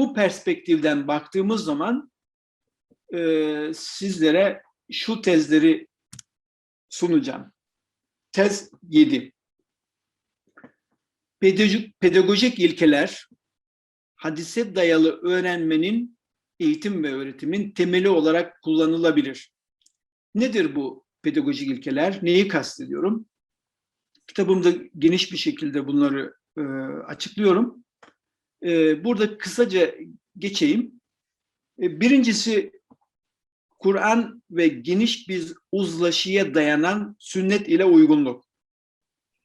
bu perspektiften baktığımız zaman e, sizlere şu tezleri sunacağım. Tez 7. Pedagojik, pedagojik ilkeler hadise dayalı öğrenmenin eğitim ve öğretimin temeli olarak kullanılabilir. Nedir bu pedagojik ilkeler? Neyi kastediyorum? Kitabımda geniş bir şekilde bunları e, açıklıyorum. E, burada kısaca geçeyim. E, birincisi Kur'an ve geniş bir uzlaşıya dayanan sünnet ile uygunluk.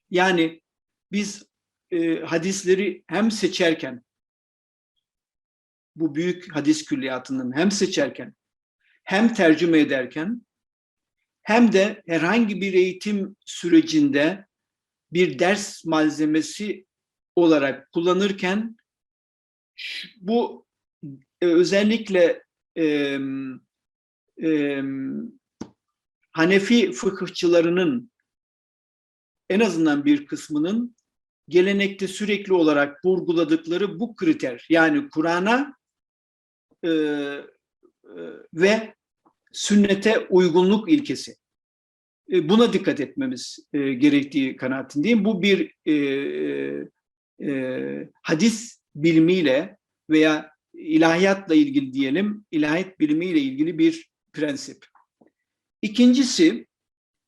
Yani biz e, hadisleri hem seçerken bu büyük hadis külliyatının hem seçerken hem tercüme ederken hem de herhangi bir eğitim sürecinde bir ders malzemesi olarak kullanırken bu e, özellikle e, e, Hanefi fıkıhçılarının en azından bir kısmının gelenekte sürekli olarak vurguladıkları bu kriter yani Kur'an'a e, e, ve sünnete uygunluk ilkesi. E, buna dikkat etmemiz e, gerektiği kanaatindeyim. Bu bir e, e, hadis bilimiyle veya ilahiyatla ilgili diyelim, ilahiyat bilimiyle ilgili bir prensip. İkincisi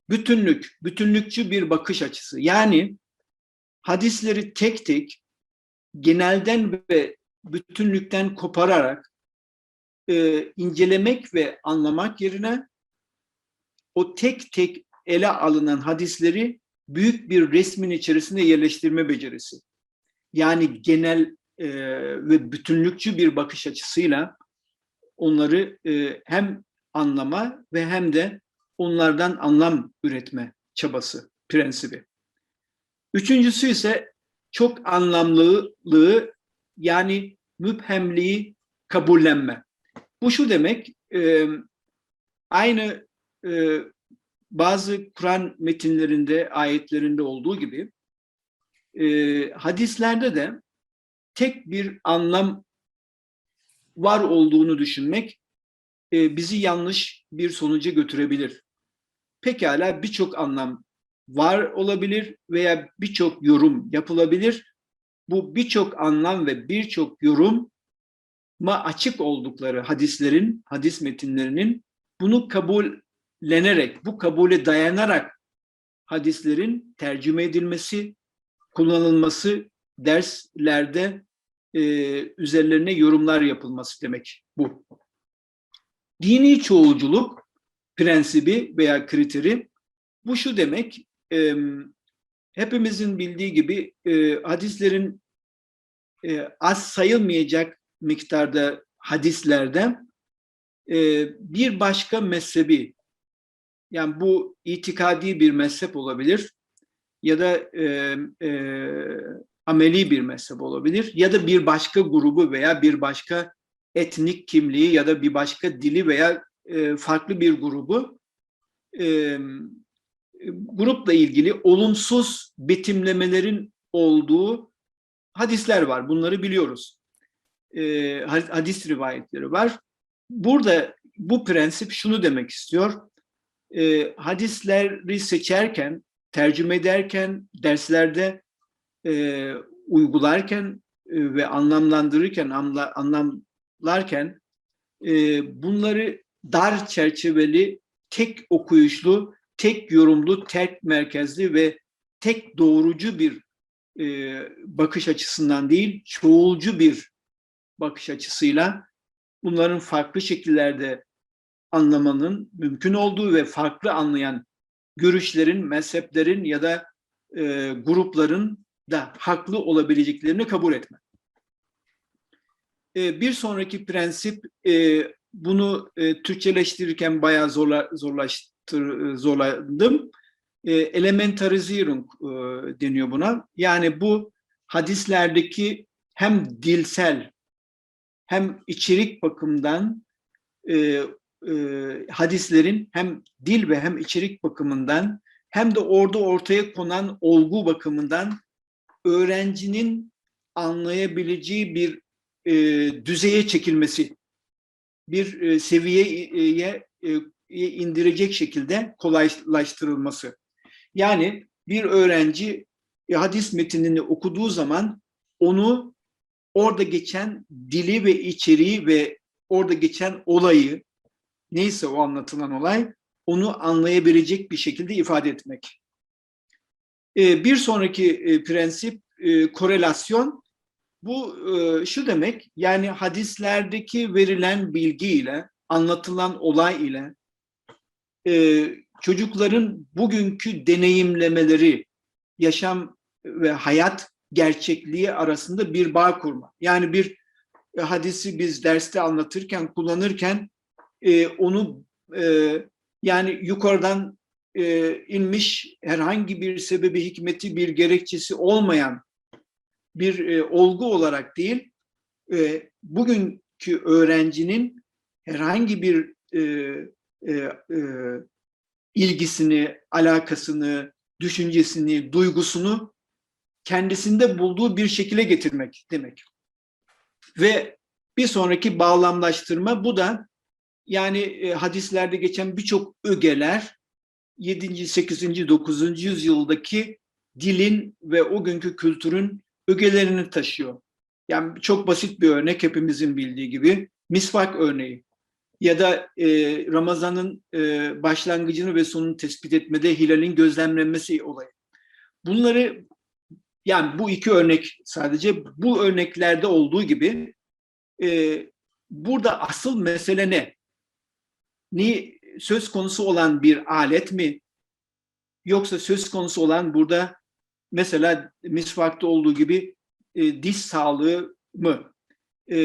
bütünlük, bütünlükçü bir bakış açısı. Yani hadisleri tek tek genelden ve bütünlükten kopararak e, incelemek ve anlamak yerine o tek tek ele alınan hadisleri büyük bir resmin içerisinde yerleştirme becerisi. Yani genel e, ve bütünlükçü bir bakış açısıyla onları e, hem anlama ve hem de onlardan anlam üretme çabası, prensibi. Üçüncüsü ise çok anlamlılığı yani müphemliği kabullenme. Bu şu demek, e, aynı e, bazı Kur'an metinlerinde, ayetlerinde olduğu gibi e, hadislerde de tek bir anlam var olduğunu düşünmek e, bizi yanlış bir sonuca götürebilir. Pekala birçok anlam var olabilir veya birçok yorum yapılabilir. Bu birçok anlam ve birçok yorum ma açık oldukları hadislerin, hadis metinlerinin bunu kabullenerek, bu kabule dayanarak hadislerin tercüme edilmesi, kullanılması, derslerde e, üzerlerine yorumlar yapılması demek bu. Dini çoğulculuk prensibi veya kriteri bu şu demek, e, hepimizin bildiği gibi e, hadislerin e, az sayılmayacak miktarda hadislerde e, bir başka mezhebi yani bu itikadi bir mezhep olabilir ya da e, e, ameli bir mezhep olabilir ya da bir başka grubu veya bir başka etnik kimliği ya da bir başka dili veya e, farklı bir grubu e, grupla ilgili olumsuz betimlemelerin olduğu hadisler var. Bunları biliyoruz e, hadis rivayetleri var. Burada bu prensip şunu demek istiyor. E, hadisleri seçerken, tercüme ederken, derslerde e, uygularken e, ve anlamlandırırken, anla, anlamlarken e, bunları dar çerçeveli, tek okuyuşlu, tek yorumlu, tek merkezli ve tek doğrucu bir e, bakış açısından değil, çoğulcu bir bakış açısıyla bunların farklı şekillerde anlamanın mümkün olduğu ve farklı anlayan görüşlerin, mezheplerin ya da e, grupların da haklı olabileceklerini kabul etme. E, bir sonraki prensip e, bunu e, Türkçeleştirirken bayağı zorla, zorlaştır. E, elementarizierung e, deniyor buna. Yani bu hadislerdeki hem dilsel hem içerik bakımından e, e, hadislerin hem dil ve hem içerik bakımından hem de orada ortaya konan olgu bakımından öğrencinin anlayabileceği bir e, düzeye çekilmesi, bir e, seviyeye e, indirecek şekilde kolaylaştırılması. Yani bir öğrenci e, hadis metinini okuduğu zaman onu orada geçen dili ve içeriği ve orada geçen olayı neyse o anlatılan olay onu anlayabilecek bir şekilde ifade etmek. E, bir sonraki e, prensip e, korelasyon. Bu şu demek yani hadislerdeki verilen bilgi ile anlatılan olay ile çocukların bugünkü deneyimlemeleri, yaşam ve hayat gerçekliği arasında bir bağ kurma. Yani bir hadisi biz derste anlatırken, kullanırken onu yani yukarıdan e, inmiş herhangi bir sebebi, hikmeti, bir gerekçesi olmayan bir e, olgu olarak değil, e, bugünkü öğrencinin herhangi bir e, e, e, ilgisini, alakasını, düşüncesini, duygusunu kendisinde bulduğu bir şekilde getirmek demek. Ve bir sonraki bağlamlaştırma bu da yani e, hadislerde geçen birçok ögeler 7. 8. 9. yüzyıldaki dilin ve o günkü kültürün ögelerini taşıyor. Yani çok basit bir örnek hepimizin bildiği gibi misvak örneği ya da e, Ramazan'ın e, başlangıcını ve sonunu tespit etmede hilalin gözlemlenmesi olayı. Bunları yani bu iki örnek sadece bu örneklerde olduğu gibi e, burada asıl mesele ne? Ni söz konusu olan bir alet mi? Yoksa söz konusu olan burada mesela misvakta olduğu gibi e, diş sağlığı mı? E,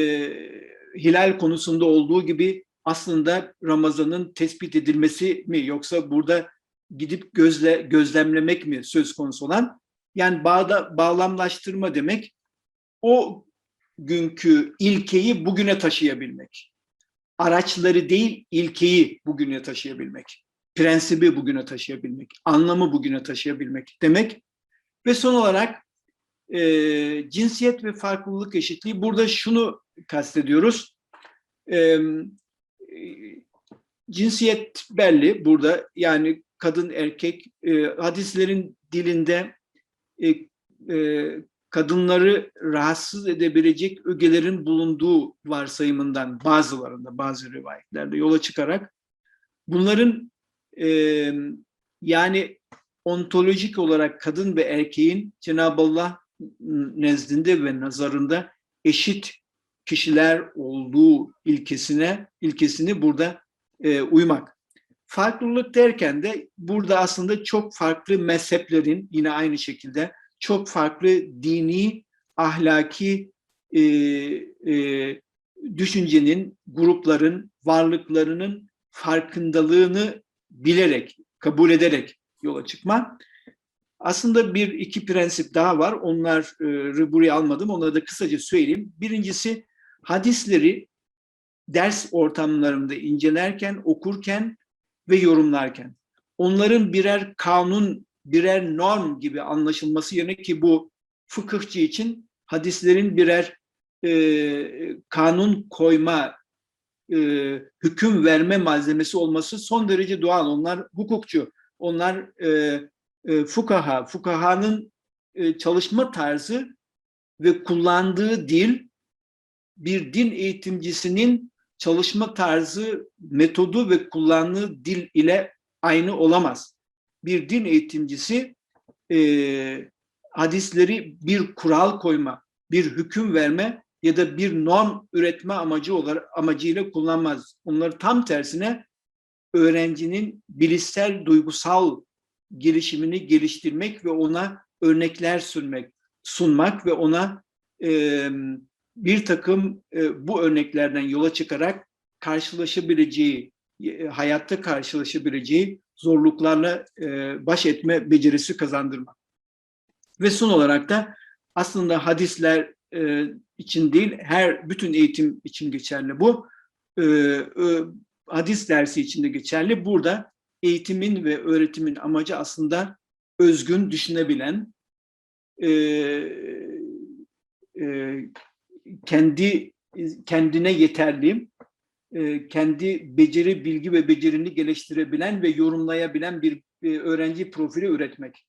hilal konusunda olduğu gibi aslında Ramazan'ın tespit edilmesi mi? Yoksa burada gidip gözle gözlemlemek mi söz konusu olan? Yani bağda bağlamlaştırma demek o günkü ilkeyi bugüne taşıyabilmek araçları değil ilkeyi bugüne taşıyabilmek, prensibi bugüne taşıyabilmek, anlamı bugüne taşıyabilmek demek. Ve son olarak e, cinsiyet ve farklılık eşitliği. Burada şunu kastediyoruz. E, cinsiyet belli burada. Yani kadın erkek e, hadislerin dilinde e, e, kadınları rahatsız edebilecek ögelerin bulunduğu varsayımından bazılarında, bazı rivayetlerde yola çıkarak bunların e, yani ontolojik olarak kadın ve erkeğin Cenab-ı Allah nezdinde ve nazarında eşit kişiler olduğu ilkesine ilkesini burada e, uymak. Farklılık derken de burada aslında çok farklı mezheplerin yine aynı şekilde çok farklı dini, ahlaki e, e, düşüncenin, grupların, varlıklarının farkındalığını bilerek, kabul ederek yola çıkma. Aslında bir iki prensip daha var. Onları buraya almadım. Onları da kısaca söyleyeyim. Birincisi hadisleri ders ortamlarında incelerken, okurken ve yorumlarken onların birer kanun birer norm gibi anlaşılması yerine ki bu fıkıhçı için hadislerin birer e, kanun koyma, e, hüküm verme malzemesi olması son derece doğal. Onlar hukukçu, onlar e, e, fukaha, fukahanın e, çalışma tarzı ve kullandığı dil bir din eğitimcisinin çalışma tarzı, metodu ve kullandığı dil ile aynı olamaz bir din eğitimcisi e, hadisleri bir kural koyma, bir hüküm verme ya da bir norm üretme amacı olarak amacıyla kullanmaz. Onları tam tersine öğrencinin bilişsel, duygusal gelişimini geliştirmek ve ona örnekler sunmak, sunmak ve ona e, bir takım e, bu örneklerden yola çıkarak karşılaşabileceği, e, hayatta karşılaşabileceği zorluklarla e, baş etme becerisi kazandırmak. Ve son olarak da aslında hadisler e, için değil, her bütün eğitim için geçerli bu. E, hadis dersi için de geçerli. Burada eğitimin ve öğretimin amacı aslında özgün düşünebilen, kendi kendine yeterli, e, kendi beceri, bilgi ve becerini geliştirebilen ve yorumlayabilen bir e, öğrenci profili üretmek.